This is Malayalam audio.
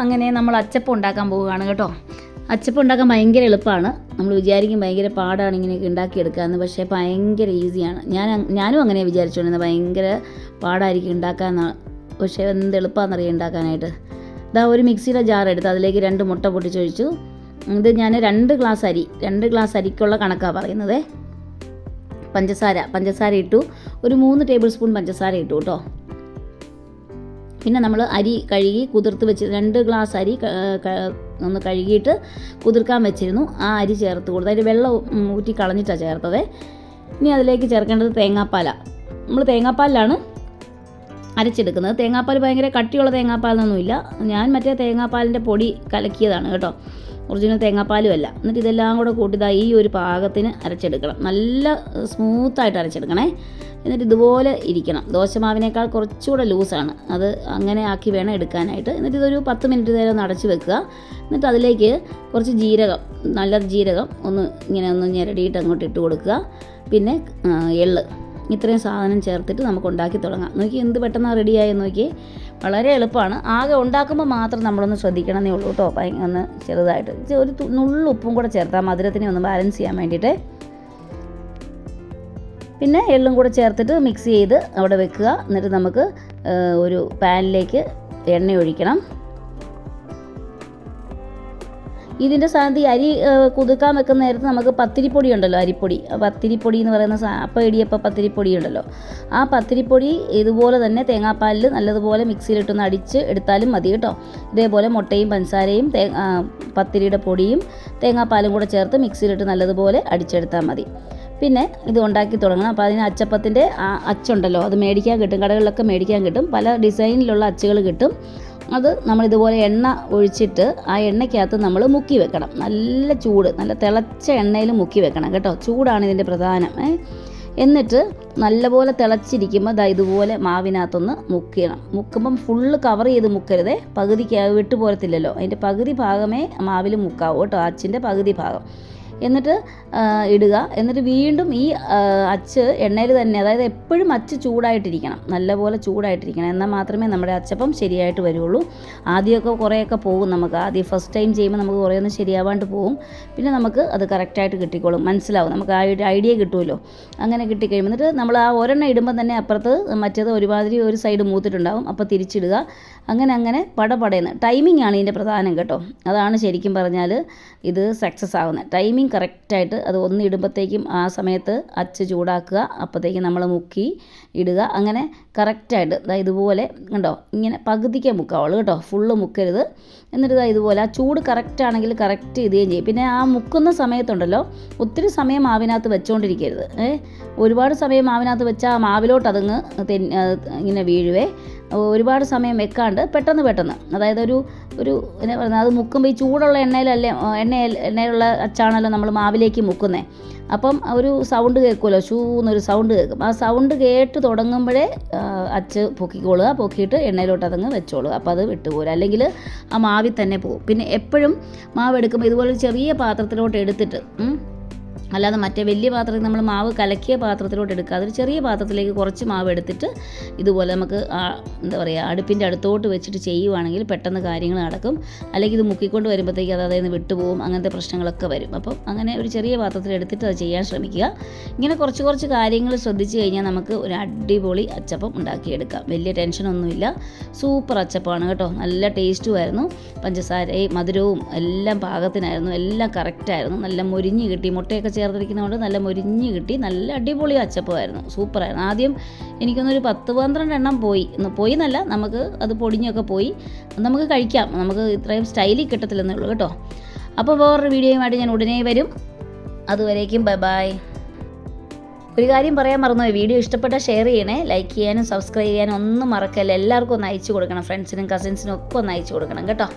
അങ്ങനെ നമ്മൾ അച്ചപ്പം ഉണ്ടാക്കാൻ പോവുകയാണ് കേട്ടോ. അച്ചപ്പം ഉണ്ടാക്കാൻ ഭയങ്കര എളുപ്പമാണ്. നമ്മൾ വിചാരിക്കും ഭയങ്കര പാടാണ് ഇങ്ങനെയൊക്കെ ഉണ്ടാക്കിയെടുക്കാമെന്ന് പക്ഷേ ഭയങ്കര ഈസിയാണ്. ഞാൻ ഞാനും അങ്ങനെ വിചാരിച്ചുകൊണ്ടിരുന്നത് ഭയങ്കര പാടായിരിക്കും ഉണ്ടാക്കാമെന്നാണ് പക്ഷേ എന്ത് എളുപ്പമാണെന്നറിയാം ഉണ്ടാക്കാനായിട്ട്. ഇതാ ഒരു മിക്സിയുടെ ജാർ എടുത്ത് അതിലേക്ക് രണ്ട് മുട്ട പൊട്ടിച്ചൊഴിച്ചു. ഇത് ഞാൻ രണ്ട് ഗ്ലാസ് അരി രണ്ട് ഗ്ലാസ് അരിക്കുള്ള കണക്കാണ് പറയുന്നത്. പഞ്ചസാര പഞ്ചസാര ഇട്ടു. ഒരു മൂന്ന് ടേബിൾ സ്പൂൺ പഞ്ചസാര ഇട്ടു കേട്ടോ. പിന്നെ നമ്മൾ അരി കഴുകി കുതിർത്ത് വെച്ച് രണ്ട് ഗ്ലാസ് അരി ഒന്ന് കഴുകിയിട്ട് കുതിർക്കാൻ വെച്ചിരുന്നു. ആ അരി ചേർത്ത് കൊടുത്ത്. അതിന്റെ വെള്ളം ഊറ്റി കളഞ്ഞിട്ടാണ് ചേർത്തത്. ഇനി അതിലേക്ക് ചേർക്കേണ്ടത് തേങ്ങാപ്പാലാണ് നമ്മൾ തേങ്ങാപ്പാലിലാണ് അരച്ചെടുക്കുന്നത്. തേങ്ങാപ്പാൽ ഭയങ്കര കട്ടിയുള്ള തേങ്ങാപ്പാലൊന്നുമില്ല. ഞാൻ മറ്റേ തേങ്ങാപ്പാലിന്റെ പൊടി കലക്കിയതാണ് കേട്ടോ. ഒറിജിനൽ തേങ്ങാപ്പാലും അല്ല. എന്നിട്ട് ഇതെല്ലാം കൂടെ കൂട്ടിതാ ഈ ഒരു പാകത്തിന് അരച്ചെടുക്കണം. നല്ല സ്മൂത്തായിട്ട് അരച്ചെടുക്കണേ. എന്നിട്ട് ഇതുപോലെ ഇരിക്കണം. ദോശമാവിനേക്കാൾ കുറച്ചുകൂടെ ലൂസാണ്. അത് അങ്ങനെ ആക്കി വേണം എടുക്കാനായിട്ട്. എന്നിട്ട് ഇതൊരു പത്ത് മിനിറ്റ് നേരം ഒന്ന് വെക്കുക. എന്നിട്ട് അതിലേക്ക് കുറച്ച് ജീരകം നല്ല ജീരകം ഒന്ന് ഇങ്ങനെ ഒന്ന് ഞെരടിയിട്ട് അങ്ങോട്ട് ഇട്ട് കൊടുക്കുക. പിന്നെ എള്ള്. ഇത്രയും സാധനം ചേർത്തിട്ട് നമുക്ക് ഉണ്ടാക്കി തുടങ്ങാം. നോക്കി എന്ത് പെട്ടെന്ന് റെഡിയായി നോക്കി വളരെ എളുപ്പമാണ്. ആകെ ഉണ്ടാക്കുമ്പോൾ മാത്രം നമ്മളൊന്ന് ശ്രദ്ധിക്കണമെന്നേ ഉള്ളൂ കേട്ടോ. ഒന്ന് ചെറുതായിട്ട്. ഒരു നുള്ളുപ്പും കൂടെ ചേർത്താൽ മധുരത്തിനെ ഒന്ന് ബാലൻസ് ചെയ്യാൻ വേണ്ടിയിട്ട്. പിന്നെ എള്ളും കൂടെ ചേർത്തിട്ട് മിക്സ് ചെയ്ത് അവിടെ വെക്കുക. എന്നിട്ട് നമുക്ക് ഒരു പാനിലേക്ക് എണ്ണ ഒഴിക്കണം. ഇതിന്റെ സ്ഥാനത്ത് ഈ അരി ആ, കുതിർക്കാൻ വെക്കുന്ന നേരത്ത് നമുക്ക് പത്തിരിപ്പൊടി ഉണ്ടല്ലോ അരിപ്പൊടി. പത്തിരിപ്പൊടി എന്ന് പറയുന്ന അപ്പം ഇടിയപ്പം പത്തിരിപ്പൊടി ഉണ്ടല്ലോ. ആ പത്തിരിപ്പൊടി ഇതുപോലെ തന്നെ തേങ്ങാപ്പാലിൽ നല്ലതുപോലെ മിക്സിയിലിട്ടൊന്ന് അടിച്ച് എടുത്താലും മതി കേട്ടോ. ഇതേപോലെ മുട്ടയും പഞ്ചസാരയും പത്തിരിയുടെ പൊടിയും തേങ്ങാപ്പാലും കൂടെ ചേർത്ത് മിക്സിയിലിട്ട് നല്ലതുപോലെ അടിച്ചെടുത്താൽ മതി. പിന്നെ ഇത് ഉണ്ടാക്കി തുടങ്ങണം. അപ്പോൾ അതിന് അച്ചപ്പത്തിന്റെ അച്ചുണ്ടല്ലോ. അത് മേടിക്കാൻ കിട്ടും. കടകളിലൊക്കെ മേടിക്കാൻ കിട്ടും. പല ഡിസൈനിലുള്ള അച്ചുകൾ കിട്ടും. അത് നമ്മൾ ഇതുപോലെ എണ്ണ ഒഴിച്ചിട്ട് ആ എണ്ണയ്ക്കകത്ത് നമ്മൾ മുക്കി വെക്കണം. നല്ല ചൂട് നല്ല തിളച്ച എണ്ണയിൽ മുക്കി വെക്കണം കേട്ടോ. ചൂടാണ് ഇതിന്റെ പ്രധാനം. എന്നിട്ട് നല്ലപോലെ തിളച്ചിരിക്കുമ്പോൾ ദാ ഇതുപോലെ മാവിനകത്തൊന്ന് മുക്കണം മുക്കുമ്പം ഫുള്ള് കവർ ചെയ്ത് മുക്കരുതേ. പകുതിക്ക് വിട്ടു പോരത്തില്ലല്ലോ അതിന്റെ പകുതി ഭാഗമേ മാവിൽ മുക്കാവൂ കേട്ടോ. അച്ചിന്റെ പകുതി ഭാഗം. എന്നിട്ട് ഇടുക. എന്നിട്ട് വീണ്ടും ഈ അച്ച് എണ്ണയിൽ തന്നെ അതായത് എപ്പോഴും അച്ച് ചൂടായിട്ടിരിക്കണം. നല്ലപോലെ ചൂടായിട്ടിരിക്കണം. എന്നാൽ മാത്രമേ നമ്മുടെ അച്ചപ്പം ശരിയായിട്ട് വരുള്ളൂ. ആദ്യമൊക്കെ കുറേയൊക്കെ പോകും നമുക്ക്. ആദ്യം ഫസ്റ്റ് ടൈം ചെയ്യുമ്പോൾ നമുക്ക് കുറേ ഒന്നും ശരിയാവാണ്ട് പോകും. പിന്നെ നമുക്ക് അത് കറക്റ്റായിട്ട് കിട്ടിക്കോളും. മനസ്സിലാവും. നമുക്ക് ആ ഒരു ഐഡിയ കിട്ടുമല്ലോ. അങ്ങനെ കിട്ടിക്കഴിയുമ്പോൾ എന്നിട്ട് നമ്മൾ ആ ഒരെണ്ണം ഇടുമ്പോൾ തന്നെ അപ്പുറത്ത് മറ്റേത് ഒരുമാതിരി ഒരു സൈഡ് മൂത്തിട്ടുണ്ടാവും. അപ്പോൾ തിരിച്ചിടുക. അങ്ങനെ അങ്ങനെ പടപടയെന്ന്. ടൈമിംഗ് ആണ് ഇതിന്റെ പ്രധാനം കേട്ടോ. അതാണ് ശരിക്കും പറഞ്ഞാൽ ഇത് സക്സസ് ആവുന്നത്. ടൈമിംഗ് കറക്റ്റായിട്ട് അത് ഒന്ന് ഇടുമ്പോഴത്തേക്കും ആ സമയത്ത് അച്ച് ചൂടാക്കുക അപ്പോഴത്തേക്കും നമ്മൾ മുക്കി ഇടുക. അങ്ങനെ കറക്റ്റായിട്ട് ഇതാ ഇതുപോലെ കണ്ടോ? ഇങ്ങനെ പകുതിക്കേ മുക്കാവുള്ളൂ കേട്ടോ. ഫുള്ള് മുക്കരുത്. എന്നിട്ട് ഇതാ ഇതുപോലെ ആ ചൂട് കറക്റ്റ് ആണെങ്കിൽ കറക്റ്റ് ഇടുകയും ചെയ്യും. പിന്നെ ആ മുക്കുന്ന സമയത്തുണ്ടല്ലോ ഒത്തിരി സമയം മാവിനകത്ത് വെച്ചുകൊണ്ടിരിക്കരുത് ഏഹ് ഒരുപാട് സമയം മാവിനകത്ത് വെച്ചാൽ മാവിലോട്ട് അതങ്ങ് ഇങ്ങനെ വീഴുവേ. ഒരുപാട് സമയം വെക്കാണ്ട് പെട്ടെന്ന് പെട്ടെന്ന് അതായത് ഒരു ഒരു എന്നാ പറയുന്നത് അത് മുക്കുമ്പോൾ ഈ ചൂടുള്ള എണ്ണയിലല്ലേ എണ്ണ എണ്ണയിലുള്ള അച്ചാണല്ലോ നമ്മൾ മാവിലേക്ക് മുക്കുന്നത് അപ്പം ഒരു സൗണ്ട് കേൾക്കുമല്ലോ ഷൂ എന്നൊരു സൗണ്ട് കേൾക്കും. ആ സൗണ്ട് കേട്ട് തുടങ്ങുമ്പോഴേ അച്ച് പൊക്കിക്കോളുക. പൊക്കിയിട്ട് എണ്ണയിലോട്ട് അതങ്ങ് വെച്ചോളുക. അപ്പോൾ അത് വിട്ടുപോലും അല്ലെങ്കിൽ ആ മാവിൽ തന്നെ പോകും. പിന്നെ എപ്പോഴും മാവ് എടുക്കുമ്പോൾ ഇതുപോലെ ചെറിയ പാത്രത്തിലോട്ട് എടുത്തിട്ട് അല്ലാതെ മറ്റേ വലിയ പാത്രത്തിൽ നമ്മൾ മാവ് കലക്കിയ പാത്രത്തിലോട്ട് എടുക്കുക. അതൊരു ചെറിയ പാത്രത്തിലേക്ക് കുറച്ച് മാവ് എടുത്തിട്ട് ഇതുപോലെ നമുക്ക് എന്താ പറയുക അടുപ്പിന്റെ അടുത്തോട്ട് വെച്ചിട്ട് ചെയ്യുവാണെങ്കിൽ പെട്ടെന്ന് കാര്യങ്ങൾ നടക്കും. അല്ലെങ്കിൽ ഇത് മുക്കിക്കൊണ്ട് വരുമ്പോഴത്തേക്ക് അത് അതായത് വിട്ടുപോകും അങ്ങനത്തെ പ്രശ്നങ്ങളൊക്കെ വരും. അപ്പം അങ്ങനെ ഒരു ചെറിയ പാത്രത്തിൽ എടുത്തിട്ട് അത് ചെയ്യാൻ ശ്രമിക്കുക. ഇങ്ങനെ കുറച്ച് കുറച്ച് കാര്യങ്ങൾ ശ്രദ്ധിച്ചു കഴിഞ്ഞാൽ നമുക്ക് ഒരു അടിപൊളി അച്ചപ്പം ഉണ്ടാക്കിയെടുക്കാം. വലിയ ടെൻഷനൊന്നുമില്ല സൂപ്പർ അച്ചപ്പമാണ് കേട്ടോ. നല്ല ടേസ്റ്റുമായിരുന്നു പഞ്ചസാരയും മധുരവും എല്ലാം പാകത്തിനായിരുന്നു. എല്ലാം കറക്റ്റായിരുന്നു നല്ല മൊരിഞ്ഞ് കിട്ടി. മുട്ടയൊക്കെ ചേർത്തിരിക്കുന്നതുകൊണ്ട് നല്ല മൊരിഞ്ഞ് കിട്ടി. നല്ല അടിപൊളി അച്ചപ്പമായിരുന്നു. സൂപ്പറായിരുന്നു. ആദ്യം എനിക്കൊന്നൊരു പത്ത് പന്ത്രണ്ട് എണ്ണം പോയി. പോയി എന്നല്ല നമുക്ക് അത് പൊടിഞ്ഞൊക്കെ പോയി. നമുക്ക് കഴിക്കാം. നമുക്ക് ഇത്രയും സ്റ്റൈലിൽ കിട്ടത്തില്ലെന്നേ ഉള്ളൂ കേട്ടോ. അപ്പോൾ വേറൊരു വീഡിയോയുമായിട്ട് ഞാൻ ഉടനെ വരും. അതുവരേക്കും ബൈ ബൈ. ഒരു കാര്യം പറയാൻ മറന്നുപോയി. വീഡിയോ ഇഷ്ടപ്പെട്ടാൽ ഷെയർ ചെയ്യണേ. ലൈക്ക് ചെയ്യാനും സബ്സ്ക്രൈബ് ചെയ്യാനും ഒന്നും മറക്കല്ല. എല്ലാവർക്കും ഒന്ന് അയച്ചു കൊടുക്കണം. ഫ്രണ്ട്സിനും കസിൻസിനും ഒക്കെ ഒന്ന് അയച്ചു കൊടുക്കണം കേട്ടോ.